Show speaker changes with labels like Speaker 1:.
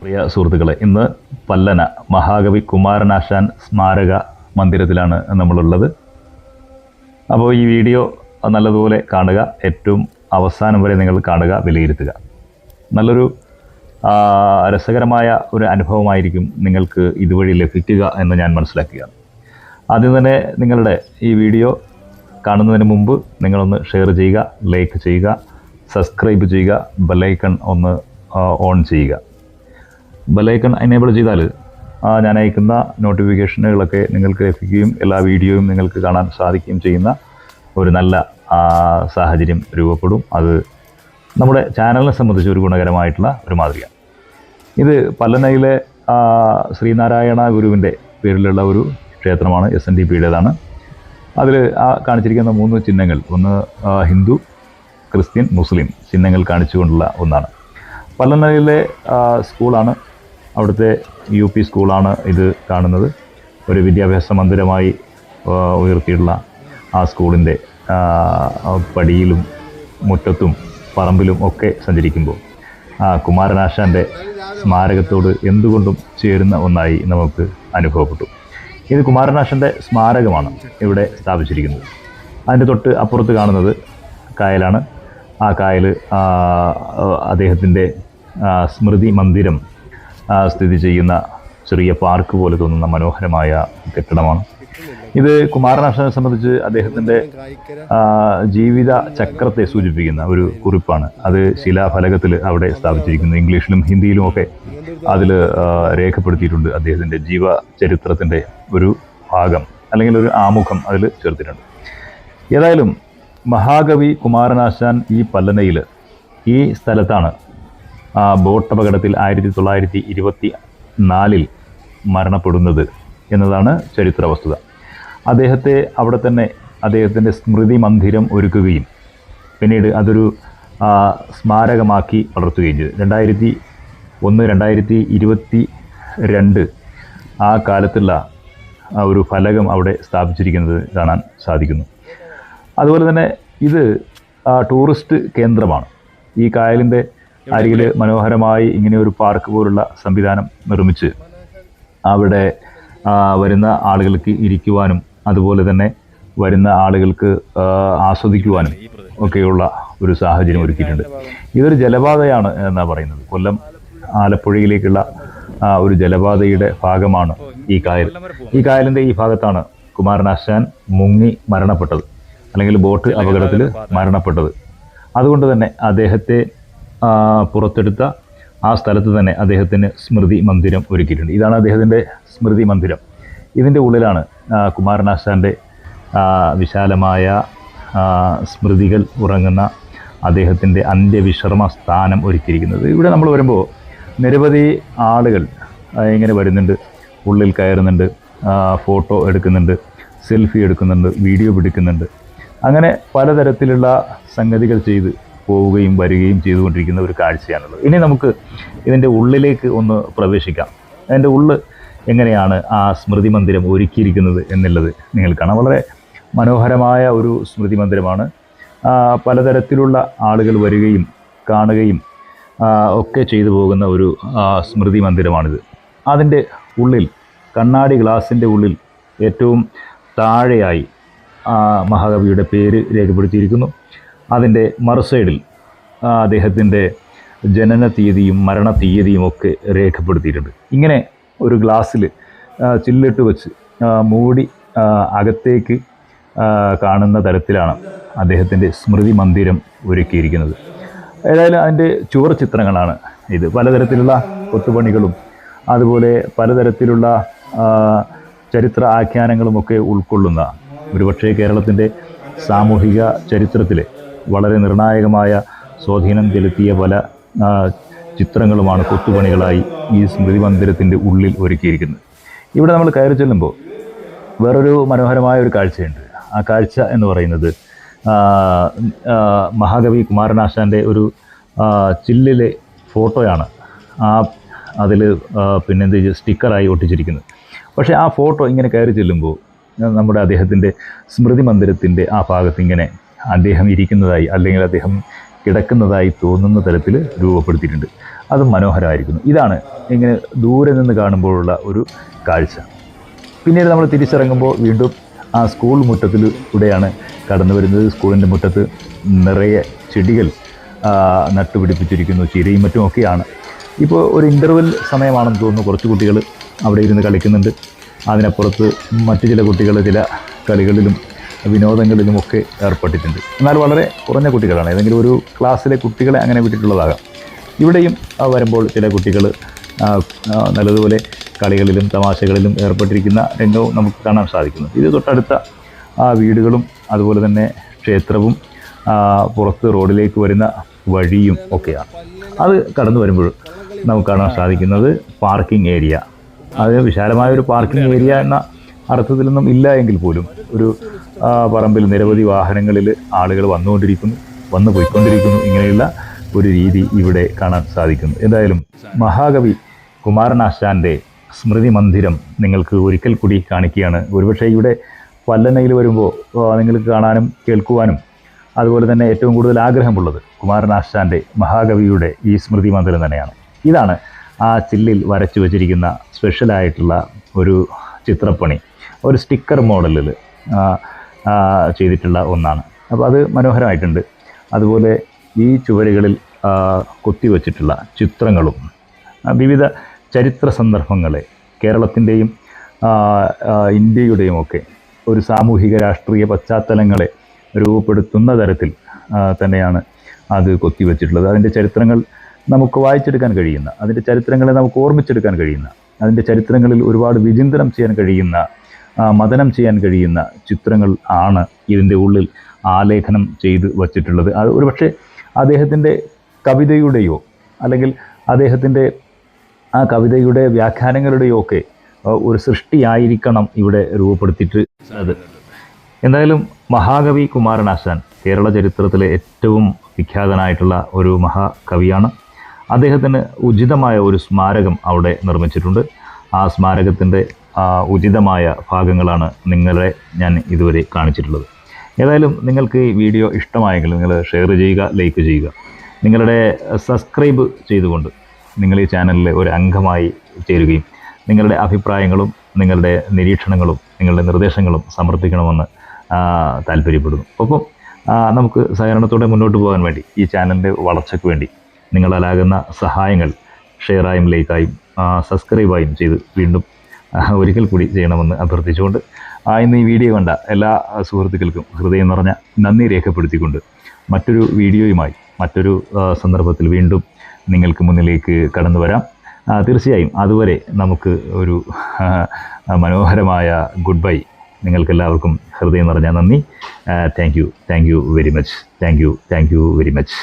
Speaker 1: പ്രിയ സുഹൃത്തുക്കളെ ഇന്ന് പല്ലന മഹാകവി കുമാരനാശാൻ സ്മാരക മന്ദിരത്തിലാണ് നമ്മളുള്ളത്. അപ്പോൾ ഈ വീഡിയോ നല്ലതുപോലെ കാണുക ഏറ്റവും അവസാനം വരെ നിങ്ങൾ കാണുക വിലയിരുത്തുക. നല്ലൊരു രസകരമായ ഒരു അനുഭവമായിരിക്കും നിങ്ങൾക്ക് ഇതുവഴി ലഭിക്കുക എന്ന് ഞാൻ മനസ്സിലാക്കുകയാണ്. ആദ്യം തന്നെ നിങ്ങളുടെ ഈ വീഡിയോ കാണുന്നതിന് മുമ്പ് നിങ്ങളൊന്ന് ഷെയർ ചെയ്യുക ലൈക്ക് ചെയ്യുക സബ്സ്ക്രൈബ് ചെയ്യുക ബെല്ലൈക്കൺ ഒന്ന് ഓൺ ചെയ്യുക. ബെല്ലൈക്കൺ എനേബിൾ ചെയ്താൽ ഞാൻ അയക്കുന്ന നോട്ടിഫിക്കേഷനുകളൊക്കെ നിങ്ങൾക്ക് ലഭിക്കുകയും എല്ലാ വീഡിയോയും നിങ്ങൾക്ക് കാണാൻ സാധിക്കുകയും ചെയ്യുന്ന ഒരു നല്ല സാഹചര്യം രൂപപ്പെടും. അത് നമ്മുടെ ചാനലിനെ സംബന്ധിച്ച് ഒരു ഗുണകരമായിട്ടുള്ള ഒരു മാതൃകയാണ്. ഇത് പല്ലനയിലെ ശ്രീനാരായണ ഗുരുവിന്റെ പേരിലുള്ള ഒരു ക്ഷേത്രമാണ് എസ് എൻ ഡി പിയുടേതാണ് അതിൽ ആ കാണിച്ചിരിക്കുന്ന മൂന്ന് ചിഹ്നങ്ങൾ. ഒന്ന് ഹിന്ദു ക്രിസ്ത്യൻ മുസ്ലിം ചിഹ്നങ്ങൾ കാണിച്ചുകൊണ്ടുള്ള ഒന്നാണ്. പല്ലനയിലെ സ്കൂളാണ് അവിടുത്തെ യു പി സ്കൂളാണ് ഇത് കാണുന്നത്. ഒരു വിദ്യാഭ്യാസ മന്ദിരമായി ഉയർത്തിയിട്ടുള്ള ആ സ്കൂളിന്റെ പടിയിലും മുറ്റത്തും പറമ്പിലും ഒക്കെ സഞ്ചരിക്കുമ്പോൾ ആ കുമാരനാശാന്റെ സ്മാരകത്തോട് എന്തുകൊണ്ടും ചേരുന്ന ഒന്നായി നമുക്ക് അനുഭവപ്പെട്ടു. ഇത് കുമാരനാശന്റെ സ്മാരകമാണ് ഇവിടെ സ്ഥാപിച്ചിരിക്കുന്നത്. അതിന്റെ തൊട്ട് അപ്പുറത്ത് കാണുന്നത് കായലാണ്. ആ കായൽ അദ്ദേഹത്തിന്റെ സ്മൃതി മന്ദിരം സ്ഥിതി ചെയ്യുന്ന ചെറിയ പാർക്ക് പോലെ തോന്നുന്ന മനോഹരമായ കെട്ടിടമാണ്. ഇത് കുമാരനാശനെ സംബന്ധിച്ച് അദ്ദേഹത്തിന്റെ ജീവിത ചക്രത്തെ സൂചിപ്പിക്കുന്ന ഒരു കുറിപ്പാണ്. അത് ശിലാഫലകത്തിൽ അവിടെ സ്ഥാപിച്ചിരിക്കുന്നു. ഇംഗ്ലീഷിലും ഹിന്ദിയിലും ഒക്കെ അതിൽ രേഖപ്പെടുത്തിയിട്ടുണ്ട് അദ്ദേഹത്തിന്റെ ജീവചരിത്രത്തിന്റെ ഒരു ഭാഗം അല്ലെങ്കിൽ ഒരു ആമുഖം അതിൽ ചേർത്തിട്ടുണ്ട്. ഏതായാലും മഹാകവി കുമാരനാശാൻ ഈ പല്ലനയിൽ ഈ സ്ഥലത്താണ് ആ ബോട്ട് അപകടത്തിൽ ആയിരത്തി തൊള്ളായിരത്തി ഇരുപത്തി നാലിൽ മരണപ്പെടുന്നത് എന്നതാണ് ചരിത്ര വസ്തുത അദ്ദേഹത്തെ അവിടെ തന്നെ അദ്ദേഹത്തിന്റെ സ്മൃതി മന്ദിരം ഒരുക്കുകയും പിന്നീട് അതൊരു സ്മാരകമാക്കി വളർത്തുകയും ചെയ്തു. രണ്ടായിരത്തി ഒന്ന് രണ്ടായിരത്തി ഇരുപത്തി രണ്ട് ആ കാലത്തുള്ള ഒരു ഫലകം അവിടെ സ്ഥാപിച്ചിരിക്കുന്നത് കാണാൻ സാധിക്കുന്നു. അതുപോലെ തന്നെ ഇത് ടൂറിസ്റ്റ് കേന്ദ്രമാണ്. ഈ കായലിന്റെ അരികിൽ മനോഹരമായി ഇങ്ങനെ ഒരു പാർക്ക് പോലുള്ള സംവിധാനം നിർമ്മിച്ച് അവിടെ വരുന്ന ആളുകൾക്ക് ഇരിക്കുവാനും അതുപോലെ തന്നെ വരുന്ന ആളുകൾക്ക് ആസ്വദിക്കുവാനും ഒക്കെയുള്ള ഒരു സാഹചര്യം ഒരുക്കിയിട്ടുണ്ട്. ഇതൊരു ജലപാതയാണ് എന്നാണ് പറയുന്നത്. കൊല്ലം ആലപ്പുഴയിലേക്കുള്ള ഒരു ജലപാതയുടെ ഭാഗമാണ് ഈ കായൽ. ഈ കായലിന്റെ ഈ ഭാഗത്താണ് കുമാരനാശാൻ മുങ്ങി മരണപ്പെട്ടത്. അല്ലെങ്കിൽ ബോട്ട് അപകടത്തിൽ മരണപ്പെട്ടത്. അതുകൊണ്ട് തന്നെ അദ്ദേഹത്തെ പുറത്തെടുത്ത ആ സ്ഥലത്ത് തന്നെ അദ്ദേഹത്തിന് സ്മൃതി മന്ദിരം ഒരുക്കിയിട്ടുണ്ട്. ഇതാണ് അദ്ദേഹത്തിന്റെ സ്മൃതി മന്ദിരം. ഇതിന്റെ ഉള്ളിലാണ് കുമാരനാശാന്റെ വിശാലമായ സ്മൃതികൾ ഉറങ്ങുന്ന അദ്ദേഹത്തിന്റെ അന്ത്യവിശ്രമ സ്ഥാനം ഒരുക്കിയിരിക്കുന്നത്. ഇവിടെ നമ്മൾ വരുമ്പോൾ നിരവധി ആളുകൾ ഇങ്ങനെ വരുന്നുണ്ട്. ഉള്ളിൽ കയറുന്നുണ്ട് ഫോട്ടോ എടുക്കുന്നുണ്ട് സെൽഫി എടുക്കുന്നുണ്ട് വീഡിയോ പിടിക്കുന്നുണ്ട്. അങ്ങനെ പലതരത്തിലുള്ള സംഗതികൾ ചെയ്ത് പോവുകയും വരികയും ചെയ്തുകൊണ്ടിരിക്കുന്ന ഒരു കാഴ്ചയാണുള്ളത്. ഇനി നമുക്ക് ഇതിന്റെ ഉള്ളിലേക്ക് ഒന്ന് പ്രവേശിക്കാം. അതിന്റെ ഉള്ള് എങ്ങനെയാണ് ആ സ്മൃതി മന്ദിരം ഒരുക്കിയിരിക്കുന്നത് എന്നുള്ളത് നിങ്ങൾ കാണാം. വളരെ മനോഹരമായ ഒരു സ്മൃതി മന്ദിരമാണ്. പലതരത്തിലുള്ള ആളുകൾ വരികയും കാണുകയും ഒക്കെ ചെയ്തു പോകുന്ന ഒരു സ്മൃതി മന്ദിരമാണിത്. അതിന്റെ ഉള്ളിൽ കണ്ണാടി ഗ്ലാസിന്റെ ഉള്ളിൽ ഏറ്റവും താഴെയായി മഹാകവിയുടെ പേര് രേഖപ്പെടുത്തിയിരിക്കുന്നു. അതിന്റെ മറുസൈഡിൽ അദ്ദേഹത്തിന്റെ ജനന തീയതിയും മരണ തീയതിയും ഒക്കെ രേഖപ്പെടുത്തിയിട്ടുണ്ട്. ഇങ്ങനെ ഒരു ഗ്ലാസ്സിൽ ചില്ലിട്ട് വെച്ച് മൂടി അകത്തേക്ക് കാണുന്ന തരത്തിലാണ് അദ്ദേഹത്തിന്റെ സ്മൃതി മന്ദിരം ഒരുക്കിയിരിക്കുന്നത്. ഏതായാലും അതിന്റെ ചുവർ ചിത്രങ്ങളാണ് ഇത്. പലതരത്തിലുള്ള കൊത്തുപണികളും അതുപോലെ പലതരത്തിലുള്ള ചരിത്ര ആഖ്യാനങ്ങളുമൊക്കെ ഉൾക്കൊള്ളുന്ന ഒരുപക്ഷേ കേരളത്തിന്റെ സാമൂഹിക ചരിത്രത്തിൽ വളരെ നിർണായകമായ സ്വാധീനം ചെലുത്തിയ പല ചിത്രങ്ങളുമാണ് കൊത്തുപണികളായി ഈ സ്മൃതി മന്ദിരത്തിന്റെ ഉള്ളിൽ ഒരുക്കിയിരിക്കുന്നത്. ഇവിടെ നമ്മൾ കയറി ചെല്ലുമ്പോൾ വേറൊരു മനോഹരമായ ഒരു കാഴ്ചയുണ്ട്. ആ കാഴ്ച എന്ന് പറയുന്നത് മഹാകവി കുമാരനാശാന്റെ ഒരു ചില്ലിലെ ഫോട്ടോയാണ്. ആ അതിൽ പിന്നെന്ത് സ്റ്റിക്കറായി ഒട്ടിച്ചിരിക്കുന്നത്. പക്ഷേ ആ ഫോട്ടോ ഇങ്ങനെ കയറി ചെല്ലുമ്പോൾ നമ്മുടെ അദ്ദേഹത്തിന്റെ സ്മൃതി മന്ദിരത്തിന്റെ ആ ഭാഗത്ത് ഇങ്ങനെ അദ്ദേഹം ഇരിക്കുന്നതായി അല്ലെങ്കിൽ അദ്ദേഹം കിടക്കുന്നതായി തോന്നുന്ന തരത്തിൽ രൂപപ്പെടുത്തിയിട്ടുണ്ട്. അത് മനോഹരമായിരിക്കുന്നു. ഇതാണ് ഇങ്ങനെ ദൂരെ നിന്ന് കാണുമ്പോഴുള്ള ഒരു കാഴ്ച. പിന്നീട് നമ്മൾ തിരിച്ചിറങ്ങുമ്പോൾ വീണ്ടും ആ സ്കൂൾ മുറ്റത്തിലൂടെയാണ് കടന്നു വരുന്നത്. സ്കൂളിന്റെ മുറ്റത്ത് നിറയെ ചെടികൾ നട്ടുപിടിപ്പിച്ചിരിക്കുന്നു. ചിരയും മറ്റുമൊക്കെയാണ്. ഇപ്പോൾ ഒരു ഇന്റർവെൽ സമയമാണെന്ന് തോന്നുന്നു. കുറച്ച് കുട്ടികൾ അവിടെ ഇരുന്ന് കളിക്കുന്നുണ്ട്. അതിനപ്പുറത്ത് മറ്റു ചില കുട്ടികൾ ചില കളികളിലും വിനോദങ്ങളിലുമൊക്കെ ഏർപ്പെട്ടിട്ടുണ്ട്. എന്നാൽ വളരെ കുറഞ്ഞ കുട്ടികളാണ്. ഏതെങ്കിലും ഒരു ക്ലാസ്സിലെ കുട്ടികളെ അങ്ങനെ വിട്ടിട്ടുള്ളതാകാം. ഇവിടെയും വരുമ്പോൾ ചില കുട്ടികൾ നല്ലതുപോലെ കളികളിലും തമാശകളിലും ഏർപ്പെട്ടിരിക്കുന്ന രംഗവും നമുക്ക് കാണാൻ സാധിക്കുന്നു. ഇത് തൊട്ടടുത്ത വീടുകളും അതുപോലെ തന്നെ ക്ഷേത്രവും പുറത്ത് റോഡിലേക്ക് വരുന്ന വഴിയും ഒക്കെയാണ്. അത് കടന്നു വരുമ്പോൾ നമുക്ക് കാണാൻ സാധിക്കുന്നത് പാർക്കിംഗ് ഏരിയ അത് വിശാലമായ ഒരു പാർക്കിംഗ് ഏരിയ എന്ന അർത്ഥത്തിലൊന്നും ഇല്ല എങ്കിൽ പോലും ഒരു പറമ്പിൽ നിരവധി വാഹനങ്ങളിൽ ആളുകൾ വന്നുകൊണ്ടിരിക്കുന്നു വന്നു പോയിക്കൊണ്ടിരിക്കുന്നു. ഇങ്ങനെയുള്ള ഒരു രീതി ഇവിടെ കാണാൻ സാധിക്കുന്നു. എന്തായാലും മഹാകവി കുമാരനാശാന്റെ സ്മൃതി മന്ദിരം നിങ്ങൾക്ക് ഒരിക്കൽ കൂടി കാണിക്കുകയാണ്. ഒരുപക്ഷെ ഇവിടെ പല്ലനയിൽ വരുമ്പോൾ നിങ്ങൾക്ക് കാണാനും കേൾക്കുവാനും അതുപോലെ തന്നെ ഏറ്റവും കൂടുതൽ ആഗ്രഹമുള്ളത് കുമാരനാശാന്റെ മഹാകവിയുടെ ഈ സ്മൃതി മന്ദിരം തന്നെയാണ്. ഇതാണ് ആ ചില്ലിൽ വരച്ചു വച്ചിരിക്കുന്ന സ്പെഷ്യലായിട്ടുള്ള ഒരു ചിത്രപ്പണി. ഒരു സ്റ്റിക്കർ മോഡലിൽ ചെയ്തിട്ടുള്ള ഒന്നാണ്. അപ്പോൾ അത് മനോഹരമായിട്ടുണ്ട്. അതുപോലെ ഈ ചുവരുകളിൽ കൊത്തിവച്ചിട്ടുള്ള ചിത്രങ്ങളും വിവിധ ചരിത്ര സന്ദർഭങ്ങളെ കേരളത്തിന്റെയും ഇന്ത്യയുടെയും ഒക്കെ ഒരു സാമൂഹിക രാഷ്ട്രീയ പശ്ചാത്തലങ്ങളെ രൂപപ്പെടുത്തുന്ന തരത്തിൽ തന്നെയാണ് അത് കൊത്തിവെച്ചിട്ടുള്ളത് അതിന്റെ ചരിത്രങ്ങൾ നമുക്ക് വായിച്ചെടുക്കാൻ കഴിയുന്ന അതിന്റെ ചരിത്രങ്ങളെ നമുക്ക് ഓർമ്മിച്ചെടുക്കാൻ കഴിയുന്ന അതിന്റെ ചരിത്രങ്ങളിൽ ഒരുപാട് വിചിന്തനം ചെയ്യാൻ കഴിയുന്ന ആ, മതനം ചെയ്യാൻ കഴിയുന്ന ചിത്രങ്ങൾ ആണ് ഇതിന്റെ ഉള്ളിൽ ആലേഖനം ചെയ്ത് വച്ചിട്ടുള്ളത്. അത് ഒരു പക്ഷേ അദ്ദേഹത്തിന്റെ കവിതയുടെയോ അല്ലെങ്കിൽ അദ്ദേഹത്തിന്റെ ആ കവിതയുടെ വ്യാഖ്യാനങ്ങളുടെയോ ഒക്കെ ഒരു സൃഷ്ടിയായിരിക്കണം ഇവിടെ രൂപപ്പെടുത്തിയിട്ട് അത്. എന്തായാലും മഹാകവി കുമാരനാശാൻ കേരള ചരിത്രത്തിലെ ഏറ്റവും വിഖ്യാതനായിട്ടുള്ള ഒരു മഹാകവിയാണ്. അദ്ദേഹത്തിന് ഉചിതമായ ഒരു സ്മാരകം അവിടെ നിർമ്മിച്ചിട്ടുണ്ട്. ആ സ്മാരകത്തിന്റെ ഉചിതമായ ഭാഗങ്ങളാണ് നിങ്ങളെ ഞാൻ ഇതുവരെ കാണിച്ചിട്ടുള്ളത്. ഏതായാലും നിങ്ങൾക്ക് ഈ വീഡിയോ ഇഷ്ടമായെങ്കിൽ നിങ്ങൾ ഷെയർ ചെയ്യുക ലൈക്ക് ചെയ്യുക. നിങ്ങളുടെ സബ്സ്ക്രൈബ് ചെയ്തുകൊണ്ട് നിങ്ങൾ ഈ ചാനലിലെ ഒരു അംഗമായി ചേരുകയും നിങ്ങളുടെ അഭിപ്രായങ്ങളും നിങ്ങളുടെ നിരീക്ഷണങ്ങളും നിങ്ങളുടെ നിർദ്ദേശങ്ങളും സമർപ്പിക്കണമെന്ന് താല്പര്യപ്പെടുന്നു. ഒപ്പം നമുക്ക് സഹകരണത്തോടെ മുന്നോട്ട് പോകാൻ വേണ്ടി ഈ ചാനലിന്റെ വളർച്ചയ്ക്ക് വേണ്ടി നിങ്ങളാലാകുന്ന സഹായങ്ങൾ ഷെയറായും ലൈക്കായും സബ്സ്ക്രൈബായും ചെയ്ത് വീണ്ടും ഒരിക്കൽ കൂടി ചെയ്യണമെന്ന് അഭ്യർത്ഥിച്ചുകൊണ്ട് ആ, ഇന്ന് ഈ വീഡിയോ കണ്ട എല്ലാ സുഹൃത്തുക്കൾക്കും ഹൃദയം നിറഞ്ഞ നന്ദി രേഖപ്പെടുത്തിക്കൊണ്ട് മറ്റൊരു വീഡിയോയുമായി മറ്റൊരു സന്ദർഭത്തിൽ വീണ്ടും നിങ്ങൾക്ക് മുന്നിലേക്ക് കടന്നു വരാം. തീർച്ചയായും അതുവരെ നമുക്ക് ഒരു മനോഹരമായ ഗുഡ് ബൈ. നിങ്ങൾക്കെല്ലാവർക്കും ഹൃദയം നിറഞ്ഞ നന്ദി. Thank you thank you very much thank you thank you very much